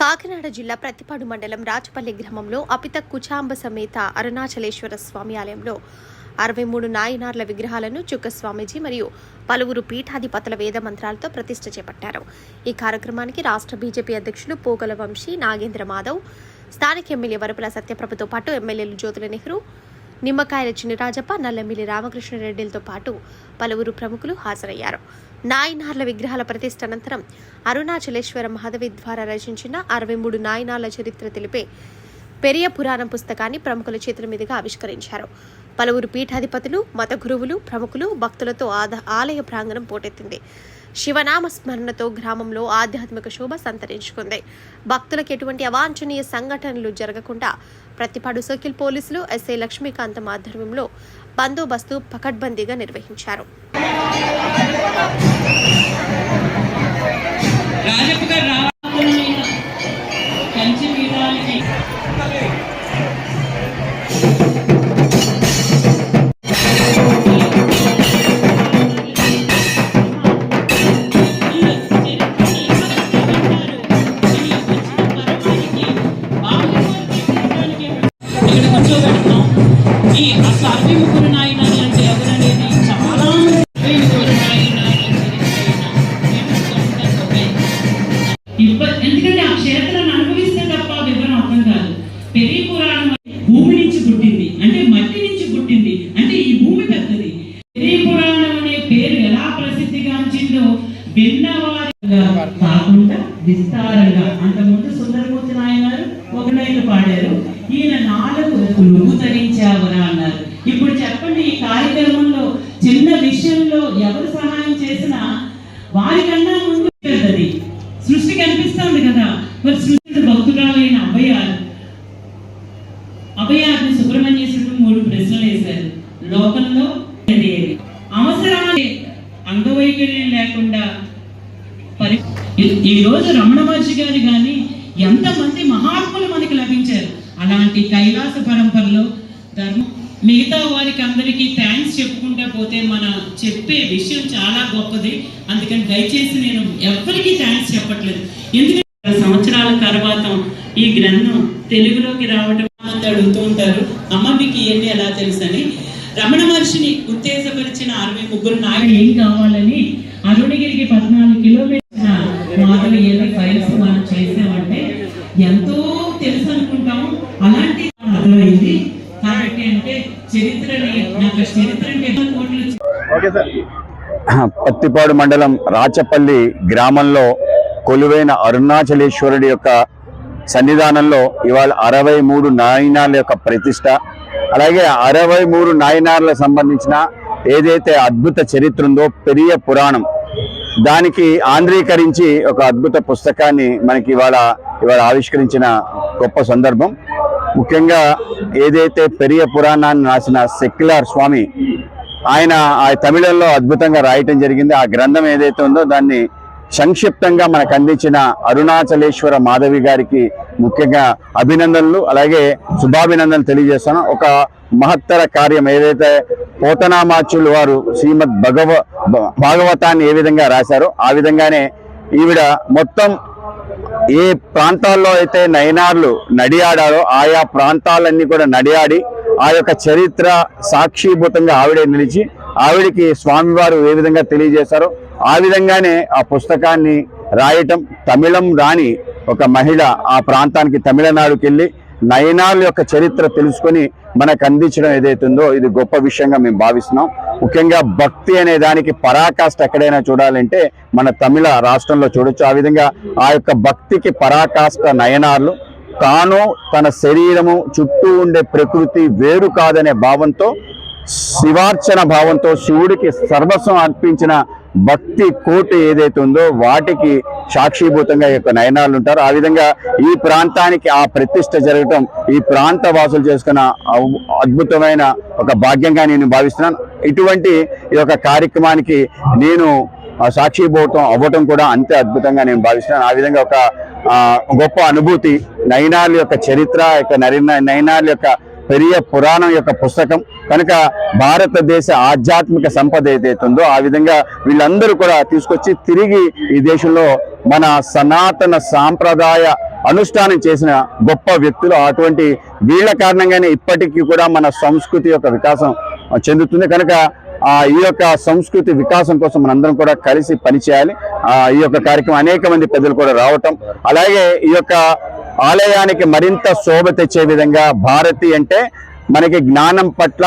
కాకినాడ జిల్లా ప్రతిపాడు మండలం రాచపల్లి గ్రామంలో అపిత కుచాంబ సమేత అరుణాచలేశ్వర స్వామి ఆలయంలో అరవై మూడు నాయనార్ల విగ్రహాలను చుక్క స్వామీజీ మరియు పలువురు పీఠాధిపతుల వేద మంత్రాలతో ప్రతిష్ఠ చేపట్టారు. ఈ కార్యక్రమానికి రాష్ట్ర బీజేపీ అధ్యక్షులు పోగల వంశీ నాగేంద్ర మాధవ్ స్థానిక ఎమ్మెల్యే వరపుల సత్యప్రభతో పాటు ఎమ్మెల్యేలు జ్యోతుల నెహ్రూ నిమ్మకాయల చినరాజప్ప నల్లమిల్లి రామకృష్ణారెడ్డిలతో పాటు పలువురు ప్రముఖులు హాజరయ్యారు. నాయనార్ల విగ్రహాల ప్రతిష్ఠ అనంతరం అరుణాచలేశ్వర మహదవి ద్వారా రచించిన అరవై మూడు నాయనార్ల చరిత్ర తెలిపే పెరియ పురాణం పుస్తకాన్ని ప్రముఖుల చేతుల మీదుగా ఆవిష్కరించారు. పలువురు పీఠాధిపతులు మత గురువులు ప్రముఖులు భక్తులతో ఆద- ఆలయ ప్రాంగణం పోటెత్తింది. శివనామ స్మరణతో గ్రామంలో ఆధ్యాత్మిక శోభ సంతరించుకుంది. భక్తులకు ఎటువంటి అవాంఛనీయ సంఘటనలు జరగకుండా ప్రతిపాడు సర్కిల్ పోలీసులు ఎస్ఐ లక్ష్మీకాంతం ఆధ్వర్యంలో బందోబస్తు పకడ్బందీగా నిర్వహించారు. రావాలని కంచి అరవై ముగ్గురు నాయనాలు అంటే ఎవరనేది చాలా అరవై ముగ్గురు ఎందుకంటే ఆ క్షేత్రాన్ని అనుభవిస్తే తప్ప వివరం అర్థం కాదు. పెరిగి పురాణం భూమి నుంచి పుట్టింది. అంటే మట్టి నుంచి పుట్టింది. అంటే ఈ భూమి పెద్దది. పెరిగి పురాణం అనే పేరు ఎలా ప్రసిద్ధిగాంచిందో విన్నవారిగా కాకుండా విస్తారంగా. అంతకుముందు సుందరమూర్తి నాయనారు ఒక పాడారు. ఈయన నాలుగు నువ్వు ధరించావరా చెప్పండి ఈ కార్యక్రమంలో చిన్న విషయంలో ఎవరు సహాయం చేసినా వారికన్నా ముందు పెద్దది సృష్టి కనిపిస్తుంది కదా. మరి సృష్టి భక్తురాలైన అభయాలు అభయాన్ని సుబ్రహ్మణ్యేశ్వరుడు మూడు ప్రశ్నలు వేశారు. లోకంలో ఏది? అంగవైకల్యం లేకుండా పరి ఈ- ఈ రోజు రమణ మహర్షి గారు కానీ ఎంతమంది మహాత్ములు మనకి లభించారు. అలాంటి కైలాస పరంపరలో ధర్మం మిగతా వారికి అందరికీ థ్యాంక్స్ చెప్పుకుంటా పోతే మన చెప్పే విషయం చాలా గొప్పది. అందుకని దయచేసి నేను ఎవరికీ థ్యాంక్స్ చెప్పట్లేదు. ఎందుకంటే సంవత్సరాల తర్వాత ఈ గ్రంథం తెలుగులోకి రావడం అంత అడుగుతూ ఉంటారు. అమ్మ మీకు ఇవన్నీ ఎలా తెలుసని రమణ మహర్షిని ఉత్తేజపరిచిన అరవై ముగ్గురు నాయకులు. ఏం కావాలని? అరుణగిరికి పద్నాలుగు కిలోమీటర్ పత్తిపాడు మండలం రాచపల్లి గ్రామంలో కొలువైన అరుణాచలేశ్వరుడి యొక్క సన్నిధానంలో ఇవాళ అరవై మూడు నాయనాల యొక్క ప్రతిష్ట అలాగే అరవై మూడు నాయనార్లకు సంబంధించిన ఏదైతే అద్భుత చరిత్ర ఉందో పెరియ పురాణం దానికి ఆంధ్రీకరించి ఒక అద్భుత పుస్తకాన్ని మనకి ఇవాళ ఇవాళ ఆవిష్కరించిన గొప్ప సందర్భం. ముఖ్యంగా ఏదైతే పెరియ పురాణాన్ని రాసిన సెక్యులర్ స్వామి ఆయన ఆ తమిళంలో అద్భుతంగా రాయటం జరిగింది. ఆ గ్రంథం ఏదైతే ఉందో దాన్ని సంక్షిప్తంగా మనకు అందించిన అరుణాచలేశ్వర మాధవి గారికి ముఖ్యంగా అభినందనలు అలాగే శుభాభినందనలు తెలియజేస్తాను. ఒక మహత్తర కార్యం ఏదైతే పోతనామాచులు వారు శ్రీమద్ భగవ భాగవతాన్ని ఏ విధంగా రాశారో ఆ విధంగానే ఈవిడ మొత్తం ఏ ప్రాంతాల్లో అయితే నయనార్లు నడియాడారో ఆయా ప్రాంతాలన్నీ కూడా నడియాడి ఆ యొక్క చరిత్ర సాక్షిభూతంగా ఆవిడే నిలిచి ఆవిడికి స్వామివారు ఏ విధంగా తెలియజేశారో ఆ విధంగానే ఆ పుస్తకాన్ని రాయటం తమిళం రాని ఒక మహిళ ఆ ప్రాంతానికి తమిళనాడుకి వెళ్ళి నయనాల యొక్క చరిత్ర తెలుసుకొని మనకు అందించడం ఏదైతుందో ఇది గొప్ప విషయంగా మేము భావిస్తున్నాం. ముఖ్యంగా భక్తి అనే దానికి పరాకాష్ట ఎక్కడైనా చూడాలంటే మన తమిళ రాష్ట్రంలో చూడొచ్చు. ఆ విధంగా ఆ యొక్క భక్తికి పరాకాష్ట నయనార్లు తాను తన శరీరము చుట్టూ ఉండే ప్రకృతి వేరు కాదనే భావంతో శివార్చన భావంతో శివుడికి సర్వస్వం అర్పించిన భక్తి కోటి ఏదైతే ఉందో వాటికి సాక్షిభూతంగా ఈ యొక్క నయనాలు ఉంటారు. ఆ విధంగా ఈ ప్రాంతానికి ఆ ప్రతిష్ట జరగటం ఈ ప్రాంత వాసులు చేసుకున్న అద్భుతమైన ఒక భాగ్యంగా నేను భావిస్తున్నాను. ఇటువంటి ఈ యొక్క కార్యక్రమానికి నేను ఆ సాక్షిభూతం అవ్వటం కూడా అంతే అద్భుతంగా నేను భావిస్తున్నాను. ఆ విధంగా ఒక గొప్ప అనుభూతి నయనాల యొక్క చరిత్ర యొక్క నరి నయనాల యొక్క పెరియ పురాణం యొక్క పుస్తకం. కనుక భారతదేశ ఆధ్యాత్మిక సంపద ఏదైతుందో ఉందో ఆ విధంగా వీళ్ళందరూ కూడా తీసుకొచ్చి తిరిగి ఈ దేశంలో మన సనాతన సాంప్రదాయ అనుష్ఠానం చేసిన గొప్ప వ్యక్తులు. అటువంటి వీళ్ళ కారణంగానే ఇప్పటికీ కూడా మన సంస్కృతి యొక్క వికాసం చెందుతుంది. కనుక ఆ ఈ యొక్క సంస్కృతి వికాసం కోసం మనందరం కూడా కలిసి పనిచేయాలి. ఈ యొక్క కార్యక్రమం అనేక మంది ప్రజలు కూడా రావటం. అలాగే ఈ యొక్క ఆలయానికి మరింత శోభ తెచ్చే విధంగా భారతి అంటే మనకి జ్ఞానం పట్ల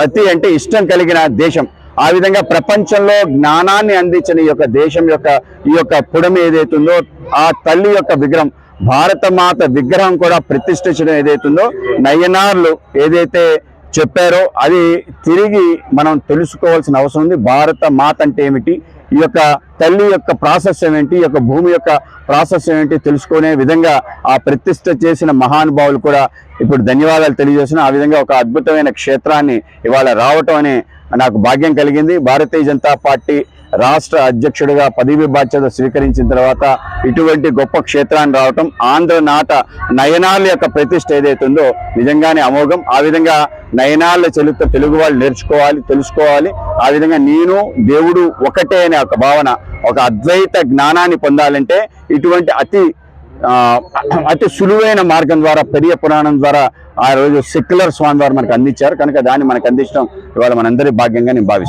రతి అంటే ఇష్టం కలిగిన దేశం. ఆ విధంగా ప్రపంచంలో జ్ఞానాన్ని అందించిన ఈ యొక్క దేశం యొక్క ఈ యొక్క పుడమి ఏదైతుందో ఆ తల్లి యొక్క విగ్రహం భారత మాత విగ్రహం కూడా ప్రతిష్ఠించడం ఏదైతుందో నయనార్లు ఏదైతే చెప్పారో అది తిరిగి మనం తెలుసుకోవాల్సిన అవసరం ఉంది. భారత మాత అంటే ఏమిటి? ఈ యొక్క తల్లి యొక్క ప్రాసెస్ ఏంటి ఈ యొక్క భూమి యొక్క ప్రాసెస్ ఏంటి తెలుసుకునే విధంగా ఆ ప్రతిష్ట చేసిన మహానుభావులు కూడా ఇప్పుడు ధన్యవాదాలు తెలియజేసిన ఆ విధంగా ఒక అద్భుతమైన క్షేత్రాన్ని ఇవాళ రావటం అనే నాకు భాగ్యం కలిగింది. భారతీయ జనతా పార్టీ రాష్ట్ర అధ్యక్షుడిగా పదవి బాధ్యత స్వీకరించిన తర్వాత ఇటువంటి గొప్ప క్షేత్రాన్ని రావటం ఆంధ్ర నాట నయనాల యొక్క ప్రతిష్ట ఏదైతే ఉందో నిజంగానే అమోఘం. ఆ విధంగా నయనాల చరిత్ర తెలుగు వాళ్ళు నేర్చుకోవాలి తెలుసుకోవాలి. ఆ విధంగా నేను దేవుడు ఒకటే అనే ఒక భావన ఒక అద్వైత జ్ఞానాన్ని పొందాలంటే ఇటువంటి అతి ఆ, అతి సులువైన మార్గం ద్వారా పెరియ పురాణం ద్వారా ఆ రోజు సెక్యులర్ స్వామి వారు మనకు అందించారు. కనుక దాన్ని మనకు అందించడం ఇవాళ మనందరి భాగ్యంగా నేను భావిస్తాను